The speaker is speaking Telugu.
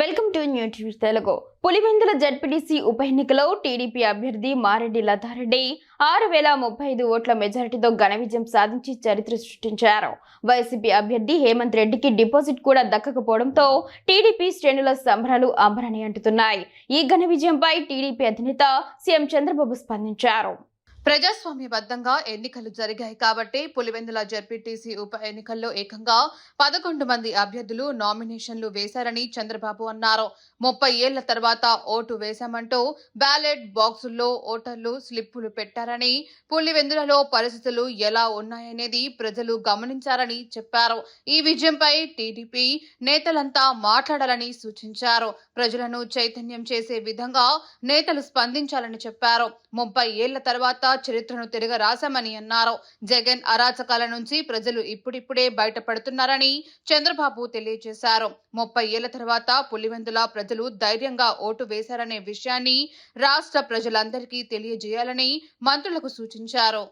Welcome to nutri Telugu. Pulivendula ZPTC ఉప ఎన్నికలో టీడీపీ అభ్యర్థి మారెడ్డి లతారెడ్డి ఆరు వేల ముప్పై ఐదు ఓట్ల మెజారిటీతో ఘన విజయం సాధించి చరిత్ర సృష్టించారు. వైసీపీ అభ్యర్థి హేమంత్ రెడ్డికి డిపాజిట్ కూడా దక్కకపోవడంతో టీడీపీ శ్రేణుల సంబరాలు అంబరని అంటుతున్నాయి. ఈ ఘన విజయంపై టీడీపీ అధినేత సీఎం చంద్రబాబు స్పందించారు. ప్రజాస్వామ్యబద్ధంగా ఎన్నికలు జరిగాయి కాబట్టి పులివెందుల జడ్పీటీసీ ఉప ఎన్నికల్లో ఏకంగా పదకొండు మంది అభ్యర్థులు నామినేషన్లు వేశారని చంద్రబాబు అన్నారు. ముప్పై ఏళ్ళ తర్వాత ఓటు వేశామంటూ బ్యాలెట్ బాక్సుల్లో ఓటర్లు స్లిప్పులు పెట్టారని పులివెందులలో పరిస్థితులు ఎలా ఉన్నాయనేది ప్రజలు గమనించారని చెప్పారు. ఈ విజయంపై టీడీపీ నేతలంతా మాట్లాడాలని సూచించారు. ప్రజలను చైతన్యం చేసే విధంగా నేతలు స్పందించాలని చెప్పారు. ముప్పై ఏళ్ళ తర్వాత చరిత్రను తిరగ రాశామని అన్నారు. జగన్ అరాచకాల నుంచి ప్రజలు ఇప్పుడిప్పుడే బయటపడుతున్నారని చంద్రబాబు తెలియజేశారు. ముప్పై ఏళ్ళ తర్వాత పులివెందుల ప్రజలు ధైర్యంగా ఓటు వేశారనే విషయాన్ని రాష్ట్ర ప్రజలందరికీ తెలియజేయాలని మంత్రులకు సూచించారు.